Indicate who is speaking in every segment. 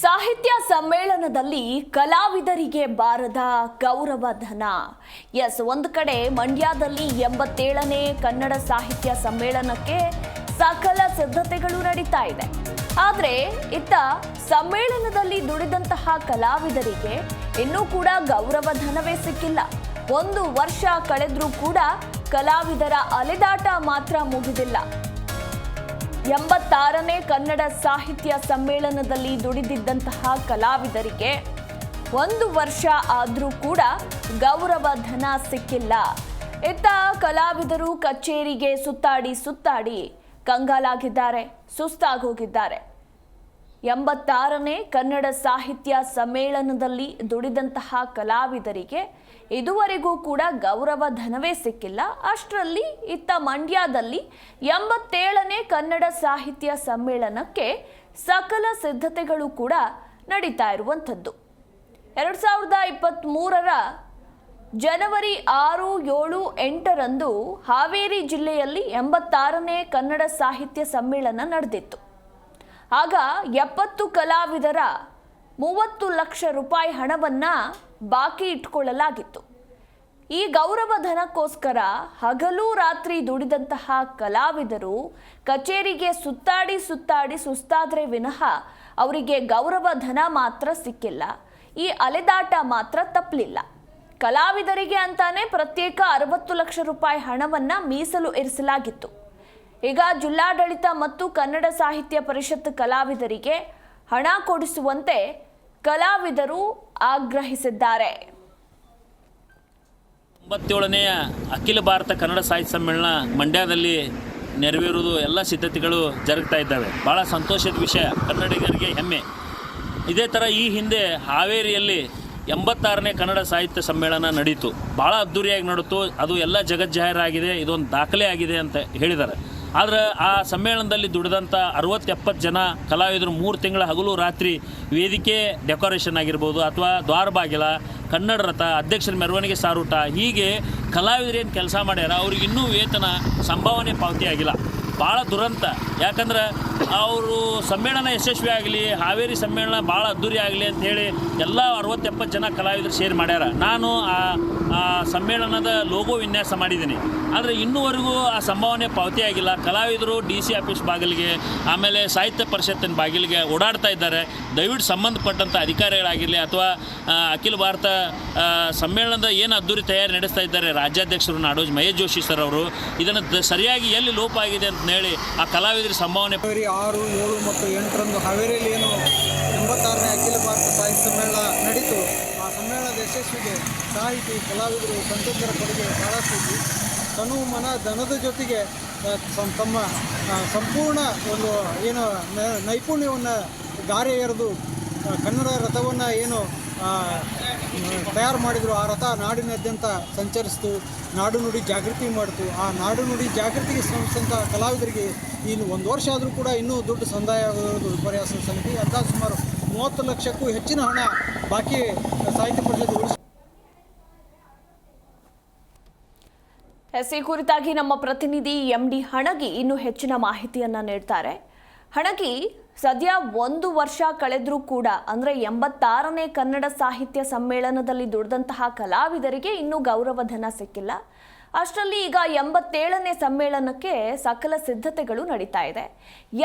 Speaker 1: ಸಾಹಿತ್ಯ ಸಮ್ಮೇಳನದಲ್ಲಿ ಕಲಾವಿದರಿಗೆ ಬಾರದ ಗೌರವ ಧನ. ಎಸ್, ಒಂದು ಕಡೆ ಮಂಡ್ಯದಲ್ಲಿ ಎಂಬತ್ತೇಳನೇ ಕನ್ನಡ ಸಾಹಿತ್ಯ ಸಮ್ಮೇಳನಕ್ಕೆ ಸಕಲ ಸಿದ್ಧತೆಗಳು ನಡೀತಾ ಇದೆ. ಆದರೆ, ಇತ್ತ ಸಮ್ಮೇಳನದಲ್ಲಿ ದುಡಿದಂತಹ ಕಲಾವಿದರಿಗೆ ಇನ್ನೂ ಕೂಡ ಗೌರವ ಧನವೇ ಸಿಕ್ಕಿಲ್ಲ. ಒಂದು ವರ್ಷ ಕಳೆದರೂ ಕೂಡ ಕಲಾವಿದರ ಅಲೆದಾಟ ಮಾತ್ರ ಮುಗಿದಿಲ್ಲ. ಎಂಬತ್ತಾರನೇ ಕನ್ನಡ ಸಾಹಿತ್ಯ ಸಮ್ಮೇಳನದಲ್ಲಿ ದುಡಿದಿದ್ದಂತಹ ಕಲಾವಿದರಿಗೆ ಒಂದು ವರ್ಷ ಆದರೂ ಕೂಡ ಗೌರವ ಧನ ಸಿಕ್ಕಿಲ್ಲ. ಇತ್ತ ಕಲಾವಿದರು ಕಚೇರಿಗೆ ಸುತ್ತಾಡಿ ಸುತ್ತಾಡಿ ಕಂಗಾಲಾಗಿದ್ದಾರೆ, ಸುಸ್ತಾಗೋಗಿದ್ದಾರೆ. ಎಂಬತ್ತಾರನೇ ಕನ್ನಡ ಸಾಹಿತ್ಯ ಸಮ್ಮೇಳನದಲ್ಲಿ ದುಡಿದಂತಹ ಕಲಾವಿದರಿಗೆ ಇದುವರೆಗೂ ಕೂಡ ಗೌರವ ಧನವೇ ಸಿಕ್ಕಿಲ್ಲ. ಅಷ್ಟರಲ್ಲಿ ಇತ್ತ ಮಂಡ್ಯದಲ್ಲಿ ಎಂಬತ್ತೇಳನೇ ಕನ್ನಡ ಸಾಹಿತ್ಯ ಸಮ್ಮೇಳನಕ್ಕೆ ಸಕಲ ಸಿದ್ಧತೆಗಳು ಕೂಡ ನಡೀತಾ ಇರುವಂಥದ್ದು. ಎರಡು ಸಾವಿರದ ಇಪ್ಪತ್ತ್ಮೂರರ ಜನವರಿ ಆರು ಏಳು ಎಂಟರಂದು ಹಾವೇರಿ ಜಿಲ್ಲೆಯಲ್ಲಿ ಎಂಬತ್ತಾರನೇ ಕನ್ನಡ ಸಾಹಿತ್ಯ ಸಮ್ಮೇಳನ ನಡೆದಿತ್ತು. ಆಗ ಎಪ್ಪತ್ತು ಕಲಾವಿದರ ಮೂವತ್ತು ಲಕ್ಷ ರೂಪಾಯಿ ಹಣವನ್ನು ಬಾಕಿ ಇಟ್ಕೊಳ್ಳಲಾಗಿತ್ತು. ಈ ಗೌರವಧನಕ್ಕೋಸ್ಕರ ಹಗಲು ರಾತ್ರಿ ದುಡಿದಂತಹ ಕಲಾವಿದರು ಕಚೇರಿಗೆ ಸುತ್ತಾಡಿ ಸುತ್ತಾಡಿ ಸುಸ್ತಾದರೆ ವಿನಃ ಅವರಿಗೆ ಗೌರವಧನ ಮಾತ್ರ ಸಿಕ್ಕಿಲ್ಲ. ಈ ಅಲೆದಾಟ ಮಾತ್ರ ತಪ್ಪಲಿಲ್ಲ ಕಲಾವಿದರಿಗೆ ಅಂತಾನೆ ಪ್ರತ್ಯೇಕ ಅರವತ್ತು ಲಕ್ಷ ರೂಪಾಯಿ ಹಣವನ್ನು ಮೀಸಲು ಇರಿಸಲಾಗಿತ್ತು ಈಗ ಜಿಲ್ಲಾಡಳಿತ ಮತ್ತು ಕನ್ನಡ ಸಾಹಿತ್ಯ ಪರಿಷತ್ ಕಲಾವಿದರಿಗೆ ಹಣ ಕೊಡಿಸುವಂತೆ ಕಲಾವಿದರು ಆಗ್ರಹಿಸಿದ್ದಾರೆ.
Speaker 2: ಒಂಬತ್ತೇಳನೆಯ ಅಖಿಲ ಭಾರತ ಕನ್ನಡ ಸಾಹಿತ್ಯ ಸಮ್ಮೇಳನ ಮಂಡ್ಯದಲ್ಲಿ ನೆರವೇರುವುದು ಎಲ್ಲ ಸಿದ್ಧತೆಗಳು ಜರುಗ್ತಾ ಇದ್ದಾವೆ. ಭಾಳ ಸಂತೋಷದ ವಿಷಯ, ಕನ್ನಡಿಗರಿಗೆ ಹೆಮ್ಮೆ. ಇದೇ ಥರ ಈ ಹಿಂದೆ ಹಾವೇರಿಯಲ್ಲಿ ಎಂಬತ್ತಾರನೇ ಕನ್ನಡ ಸಾಹಿತ್ಯ ಸಮ್ಮೇಳನ ನಡೀತು. ಭಾಳ ಅದ್ಧೂರಿಯಾಗಿ ನಡೀತು. ಅದು ಎಲ್ಲ ಜಗಜ್ಜಾಹೀರಾಗಿದೆ ಇದೊಂದು ದಾಖಲೆ ಆಗಿದೆ ಅಂತ ಹೇಳಿದ್ದಾರೆ. ಆದರೆ ಆ ಸಮ್ಮೇಳನದಲ್ಲಿ ದುಡಿದಂಥ ಅರವತ್ತು ಎಪ್ಪತ್ತು ಜನ ಕಲಾವಿದರು ಮೂರು ತಿಂಗಳ ಹಗಲು ರಾತ್ರಿ ವೇದಿಕೆ ಡೆಕೋರೇಷನ್ ಆಗಿರ್ಬೋದು ಅಥವಾ ದ್ವಾರ ಬಾಗಿಲ, ಕನ್ನಡ ರಥ, ಅಧ್ಯಕ್ಷರ ಮೆರವಣಿಗೆ ಸಾರೂಟ, ಹೀಗೆ ಕಲಾವಿದರೇನು ಕೆಲಸ ಮಾಡ್ಯಾರ ಅವ್ರಿಗೆ ಇನ್ನೂ ವೇತನ ಸಂಭಾವನೆ ಪಾವತಿ ಆಗಿಲ್ಲ ಭಾಳ ದುರಂತ. ಯಾಕಂದ್ರೆ ಅವರು ಸಮ್ಮೇಳನ ಯಶಸ್ವಿ ಆಗಲಿ, ಹಾವೇರಿ ಸಮ್ಮೇಳನ ಭಾಳ ಅದ್ದೂರಿ ಆಗಲಿ ಅಂತ ಹೇಳಿ ಎಲ್ಲ ಅರವತ್ತೆಪ್ಪತ್ತು ಜನ ಕಲಾವಿದರು ಸೇರಿ ಮಾಡ್ಯಾರ. ನಾನು ಆ ಸಮ್ಮೇಳನದ ಲೋಗೋ ವಿನ್ಯಾಸ ಮಾಡಿದ್ದೀನಿ. ಆದರೆ ಇನ್ನೂವರೆಗೂ ಆ ಸಂಭಾವನೆ ಪಾವತಿಯಾಗಿಲ್ಲ ಕಲಾವಿದರು ಡಿ ಸಿ ಆಫೀಸ್ ಬಾಗಿಲಿಗೆ, ಆಮೇಲೆ ಸಾಹಿತ್ಯ ಪರಿಷತ್ತಿನ ಬಾಗಿಲಿಗೆ ಓಡಾಡ್ತಾ ಇದ್ದಾರೆ. ದಯವಿಟ್ಟು ಸಂಬಂಧಪಟ್ಟಂಥ ಅಧಿಕಾರಿಗಳಾಗಿರಲಿ ಅಥವಾ ಅಖಿಲ ಭಾರತ ಸಮ್ಮೇಳನದ ಏನು ಅದ್ದೂರಿ ತಯಾರಿ ನಡೆಸ್ತಾ ಇದ್ದಾರೆ ರಾಜ್ಯಾಧ್ಯಕ್ಷರು ನಾಡೋಜ್ ಮಹೇಶ್ ಜೋಶಿ ಸರ್ ಅವರು, ಇದನ್ನು ಸರಿಯಾಗಿ ಎಲ್ಲಿ ಲೋಪ ಆಗಿದೆ ಅಂತ ಹೇಳಿ ಆ ಕಲಾವಿದರ ಸಂಭಾವನೆ
Speaker 3: ಆರು, ಏಳು ಮತ್ತು ಎಂಟರಂದು ಹಾವೇರಿಯಲ್ಲಿ ಏನು ಎಂಬತ್ತಾರನೇ ಅಖಿಲ ಭಾರತ ಸಾಹಿತ್ಯ ಸಮ್ಮೇಳನ ನಡೀತು. ಆ ಸಮ್ಮೇಳನದ ಯಶಸ್ವಿಗೆ ಸಾಹಿತಿ, ಕಲಾವಿದರು ಸಂತೋಷರ ಕೊಡುಗೆ ಬಹಳಷ್ಟು ಸುದ್ದಿ ತನು ಮನ ಧನದ ಜೊತೆಗೆ ತಮ್ಮ ಸಂಪೂರ್ಣ ಒಂದು ಏನು ನೈಪುಣ್ಯವನ್ನು ಗಾರೆ ಎರೆದು ಕನ್ನಡ ರಥವನ್ನು ಏನು ತಯಾರು ಮಾಡಿದರು ಆ ರಥ ನಾಡಿನಾದ್ಯಂತ ಸಂಚರಿಸಿತು, ನಾಡು ನುಡಿ ಜಾಗೃತಿ ಮಾಡಿತು. ಆ ನಾಡು ನುಡಿ ಜಾಗೃತಿಗೆ ಶ್ರಮಿಸಿದಂಥ ಕಲಾವಿದರಿಗೆ ಇನ್ನು ಒಂದು ವರ್ಷ ಆದರೂ ಕೂಡ ಇನ್ನೂ ದುಡ್ಡು ಸಂದಾಯ ಆಗೋದು ವಿಪರ್ಯಾಸ ಸಮಿತಿ. ಅಂತ ಸುಮಾರು ಮೂವತ್ತು ಲಕ್ಷಕ್ಕೂ ಹೆಚ್ಚಿನ ಹಣ ಬಾಕಿ ಸಾಹಿತ್ಯ ಪರಿಷತ್
Speaker 1: ಎಸ್ ಈ ಕುರಿತಾಗಿ ನಮ್ಮ ಪ್ರತಿನಿಧಿ ಎಂ ಡಿ ಹಣಗಿ ಇನ್ನೂ ಹೆಚ್ಚಿನ ಮಾಹಿತಿಯನ್ನು ನೀಡ್ತಾರೆ. ಹಣಗಿ ಸದ್ಯ ಒಂದು ವರ್ಷ ಕಳೆದರೂ ಕೂಡ, ಅಂದರೆ ಎಂಬತ್ತಾರನೇ ಕನ್ನಡ ಸಾಹಿತ್ಯ ಸಮ್ಮೇಳನದಲ್ಲಿ ದುಡಿದಂತಹ ಕಲಾವಿದರಿಗೆ ಇನ್ನೂ ಗೌರವಧನ ಸಿಕ್ಕಿಲ್ಲ. ಅಷ್ಟರಲ್ಲಿ ಈಗ ಎಂಬತ್ತೇಳನೇ ಸಮ್ಮೇಳನಕ್ಕೆ ಸಕಲ ಸಿದ್ಧತೆಗಳು ನಡೀತಾ ಇದೆ.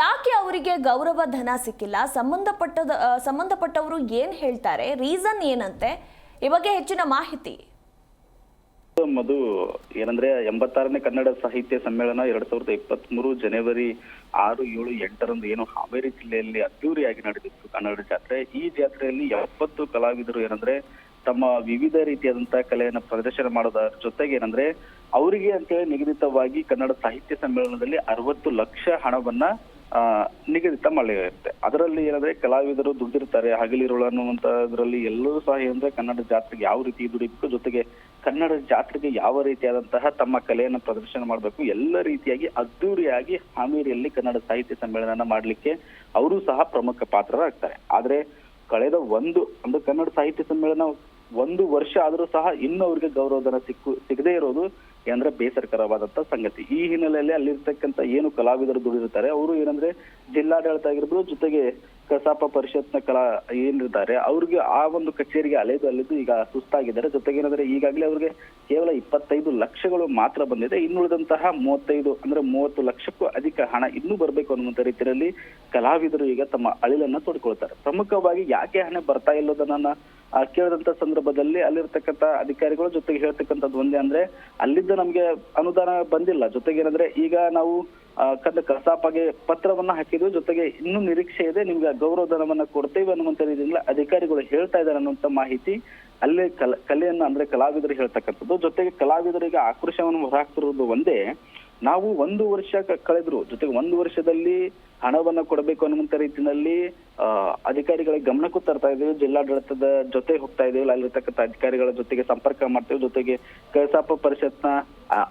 Speaker 1: ಯಾಕೆ ಅವರಿಗೆ ಗೌರವ ಧನ ಸಿಕ್ಕಿಲ್ಲ? ಸಂಬಂಧಪಟ್ಟದ, ಸಂಬಂಧಪಟ್ಟವರು ಏನು ಹೇಳ್ತಾರೆ? ರೀಸನ್ ಏನಂತೆ? ಈ ಬಗ್ಗೆ ಹೆಚ್ಚಿನ ಮಾಹಿತಿ.
Speaker 4: ಮಧು, ಏನಂದ್ರೆ ಎಂಬತ್ತಾರನೇ ಕನ್ನಡ ಸಾಹಿತ್ಯ ಸಮ್ಮೇಳನ ಎರಡ್ ಸಾವಿರದ ಇಪ್ಪತ್ತ್ ಮೂರು ಜನವರಿ ಆರು ಏಳು ಎಂಟರಂದು ಏನು ಹಾವೇರಿ ಜಿಲ್ಲೆಯಲ್ಲಿ ಅದ್ದೂರಿಯಾಗಿ ನಡೆದಿತ್ತು ಕನ್ನಡ ಜಾತ್ರೆ. ಈ ಜಾತ್ರೆಯಲ್ಲಿ ಎಪ್ಪತ್ತು ಕಲಾವಿದರು ಏನಂದ್ರೆ ತಮ್ಮ ವಿವಿಧ ರೀತಿಯಾದಂತಹ ಕಲೆಯನ್ನ ಪ್ರದರ್ಶನ ಮಾಡೋದರ ಜೊತೆಗೆ ಏನಂದ್ರೆ ಅವರಿಗೆ ಅಂತೇಳಿ ನಿಗದಿತವಾಗಿ ಕನ್ನಡ ಸಾಹಿತ್ಯ ಸಮ್ಮೇಳನದಲ್ಲಿ ಅರವತ್ತು ಲಕ್ಷ ಹಣವನ್ನ ಆ, ಮಳೆ ಇರುತ್ತೆ ಅದರಲ್ಲಿ ಏನಂದ್ರೆ ಕಲಾವಿದರು ದುಡ್ದಿರ್ತಾರೆ ಹಗಲಿರುಳು ಅನ್ನುವಂತದ್ರಲ್ಲಿ ಎಲ್ಲರೂ ಸಹ ಏನಂದ್ರೆ ಕನ್ನಡ ಜಾತ್ರೆಗೆ ಯಾವ ರೀತಿ ದುಡಿಬೇಕು ಜೊತೆಗೆ ಕನ್ನಡ ಜಾತ್ರೆಗೆ ಯಾವ ರೀತಿಯಾದಂತಹ ತಮ್ಮ ಕಲೆಯನ್ನ ಪ್ರದರ್ಶನ ಮಾಡಬೇಕು ಎಲ್ಲ ರೀತಿಯಾಗಿ ಅದ್ದೂರಿಯಾಗಿ ಹಾವೇರಿಯಲ್ಲಿ ಕನ್ನಡ ಸಾಹಿತ್ಯ ಸಮ್ಮೇಳನ ಮಾಡಲಿಕ್ಕೆ ಅವರು ಸಹ ಪ್ರಮುಖ ಪಾತ್ರರಾಗ್ತಾರೆ. ಆದ್ರೆ ಕಳೆದ ಒಂದು ಅಂದ್ರೆ ಕನ್ನಡ ಸಾಹಿತ್ಯ ಸಮ್ಮೇಳನ ಒಂದು ವರ್ಷ ಆದರೂ ಸಹ ಇನ್ನೂ ಅವ್ರಿಗೆ ಗೌರವಧನ ಸಿಕ್ಕು ಸಿಗದೇ ಇರೋದು ಏನಂದ್ರೆ ಬೇಸರಕರವಾದಂತ ಸಂಗತಿ. ಈ ಹಿನ್ನೆಲೆಯಲ್ಲಿ ಅಲ್ಲಿರ್ತಕ್ಕಂಥ ಏನು ಕಲಾವಿದರು ದುಡಿದಿರ್ತಾರೆ ಅವರು ಏನಂದ್ರೆ ಜಿಲ್ಲಾಡಳಿತ ಆಗಿರ್ಬೋದು ಜೊತೆಗೆ ಕಸಾಪ ಪರಿಷತ್ನ ಕಲಾ ಏನಿದ್ದಾರೆ, ಅವ್ರಿಗೆ ಆ ಒಂದು ಕಚೇರಿಗೆ ಅಲೆದು ಅಲೆದು ಈಗ ಸುಸ್ತಾಗಿದ್ದಾರೆ. ಜೊತೆಗೆ ಏನಂದ್ರೆ ಈಗಾಗಲೇ ಅವ್ರಿಗೆ ಕೇವಲ ಇಪ್ಪತ್ತೈದು ಲಕ್ಷಗಳು ಮಾತ್ರ ಬಂದಿದೆ. ಇನ್ನುಳಿದಂತಹ ಮೂವತ್ತೈದು ಅಂದ್ರೆ ಮೂವತ್ತು ಲಕ್ಷಕ್ಕೂ ಅಧಿಕ ಹಣ ಇನ್ನೂ ಬರಬೇಕು ಅನ್ನುವಂತ ರೀತಿಯಲ್ಲಿ ಕಲಾವಿದರು ಈಗ ತಮ್ಮ ಅಳಿಲನ್ನ ತೋಡ್ಕೊಳ್ತಾರೆ. ಪ್ರಮುಖವಾಗಿ ಯಾಕೆ ಹಣ ಬರ್ತಾ ಇಲ್ಲೋದನ್ನ ಕೇಳಿದಂತ ಸಂದರ್ಭದಲ್ಲಿ ಅಲ್ಲಿರ್ತಕ್ಕಂಥ ಅಧಿಕಾರಿಗಳು ಜೊತೆಗೆ ಹೇಳ್ತಕ್ಕಂಥದ್ದು ಒಂದೇ ಅಂದ್ರೆ ಅಲ್ಲಿದ್ದ ನಮ್ಗೆ ಅನುದಾನ ಬಂದಿಲ್ಲ. ಜೊತೆಗೆ ಏನಂದ್ರೆ ಈಗ ನಾವು ಆ, ಕಂದ ಕಸಾಪಗೆ ಪತ್ರವನ್ನ ಹಾಕಿದ್ವಿ ಜೊತೆಗೆ ಇನ್ನೂ ನಿರೀಕ್ಷೆ ಇದೆ. ನಿಮ್ಗೆ ಗೌರವಧನವನ್ನ ಕೊಡ್ತೇವೆ ಅನ್ನುವಂತ ರೀತಿಯಿಂದ ಅಧಿಕಾರಿಗಳು ಹೇಳ್ತಾ ಇದ್ದಾರೆ ಅನ್ನುವಂತ ಮಾಹಿತಿ ಅಲ್ಲೇ ಕಲ ಕಲೆಯನ್ನ ಅಂದ್ರೆ ಕಲಾವಿದರು ಹೇಳ್ತಕ್ಕಂಥದ್ದು. ಜೊತೆಗೆ ಕಲಾವಿದರಿಗೆ ಆಕ್ರೋಶವನ್ನು ಹೊರಹಾಕ್ತಿರೋದು ಒಂದೇ. ನಾವು ಒಂದು ವರ್ಷ ಕಳೆದ್ರು ಜೊತೆಗೆ ಒಂದು ವರ್ಷದಲ್ಲಿ ಹಣವನ್ನ ಕೊಡಬೇಕು ಅನ್ನುವಂತ ರೀತಿಯಲ್ಲಿ ಅಧಿಕಾರಿಗಳ ಗಮನಕ್ಕೂ ತರ್ತಾ ಇದ್ದೇವೆ. ಜಿಲ್ಲಾಡಳಿತದ ಜೊತೆ ಹೋಗ್ತಾ ಇದೀವಿ ಅಲ್ಲಿರ್ತಕ್ಕಂಥ ಅಧಿಕಾರಿಗಳ ಜೊತೆಗೆ ಸಂಪರ್ಕ ಮಾಡ್ತೇವೆ. ಜೊತೆಗೆ ಕಸಾಪ ಪರಿಷತ್ನ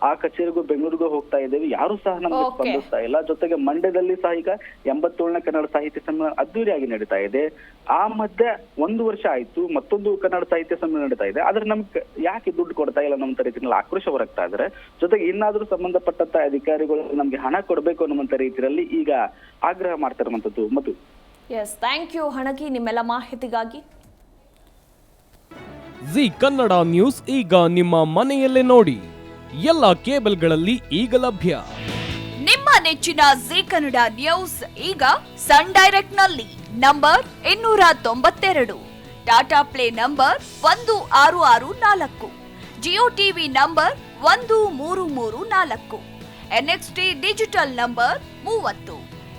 Speaker 4: ಆ- ಕಚೇರಿಗೂ ಬೆಂಗಳೂರಿಗೂ ಹೋಗ್ತಾ ಇದ್ದೇವೆ. ಯಾರು ಸಹ ನಮ್ಗೆ. ಸ್ಪಂದಿಸ್ತಾ ಇಲ್ಲ. ಜೊತೆಗೆ ಮಂಡ್ಯದಲ್ಲಿ ಸಹ ಈಗ ಎಂಬತ್ತೇಳನೇ ಕನ್ನಡ ಸಾಹಿತ್ಯ ಸಮ್ಮೇಳನ ಅದ್ದೂರಿಯಾಗಿ ನಡೀತಾ ಇದೆ. ಆ ಮಧ್ಯೆ ಒಂದು ವರ್ಷ ಆಯ್ತು. ಮತ್ತೊಂದು ಕನ್ನಡ ಸಾಹಿತ್ಯ ಸಮ್ಮೇಳನ ನಡೀತಾ ಇದೆ. ಆದ್ರೆ ನಮ್ಗೆ ಯಾಕೆ ದುಡ್ಡು ಕೊಡ್ತಾ ಇಲ್ಲ ನಮ್ಮ ರೀತಿಯಲ್ಲಿ ಆಕ್ರೋಶ ಹೊರಗ್ತಾ ಇದ್ರೆ. ಜೊತೆಗೆ ಇನ್ನಾದ್ರೂ ಸಂಬಂಧಪಟ್ಟಂತ ಅಧಿಕಾರಿಗಳು ನಮ್ಗೆ ಹಣ ಕೊಡಬೇಕು ಅನ್ನುವಂತ ರೀತಿಯಲ್ಲಿ ಈಗ ಆಗ್ರಹ ಮಾಡ್ತಿರುವಂತದ್ದು ಮತ್ತು
Speaker 1: ಎಸ್ ಥ್ಯಾಂಕ್ ಯು ಹಣಕಿ ನಿಮ್ಮೆಲ್ಲ ಮಾಹಿತಿಗಾಗಿ.
Speaker 5: ಜಿ ಕನ್ನಡ ನ್ಯೂಸ್ ಈಗ ನಿಮ್ಮ ಮನೆಯಲ್ಲೇ ನೋಡಿ. ಎಲ್ಲ ಕೇಬಲ್ಗಳಲ್ಲಿ ಈಗ ಲಭ್ಯ.
Speaker 6: ನಿಮ್ಮ ನೆಚ್ಚಿನ ಜಿ ಕನ್ನಡ ನ್ಯೂಸ್ ಈಗ ಸನ್ ಡೈರೆಕ್ಟ್ನಲ್ಲಿ ನಂಬರ್ ಇನ್ನೂರ ತೊಂಬತ್ತೆರಡು ಟಾಟಾ ಪ್ಲೇ ನಂಬರ್ ಒಂದು ಆರು ಆರು ನಾಲ್ಕು ಜಿಯೋ ಟಿವಿ ನಂಬರ್ ಒಂದು ಮೂರು ಮೂರು ನಾಲ್ಕು ಎನ್ಎಕ್ಸ್ಟಿ ಡಿಜಿಟಲ್ ನಂಬರ್ ಮೂವತ್ತು.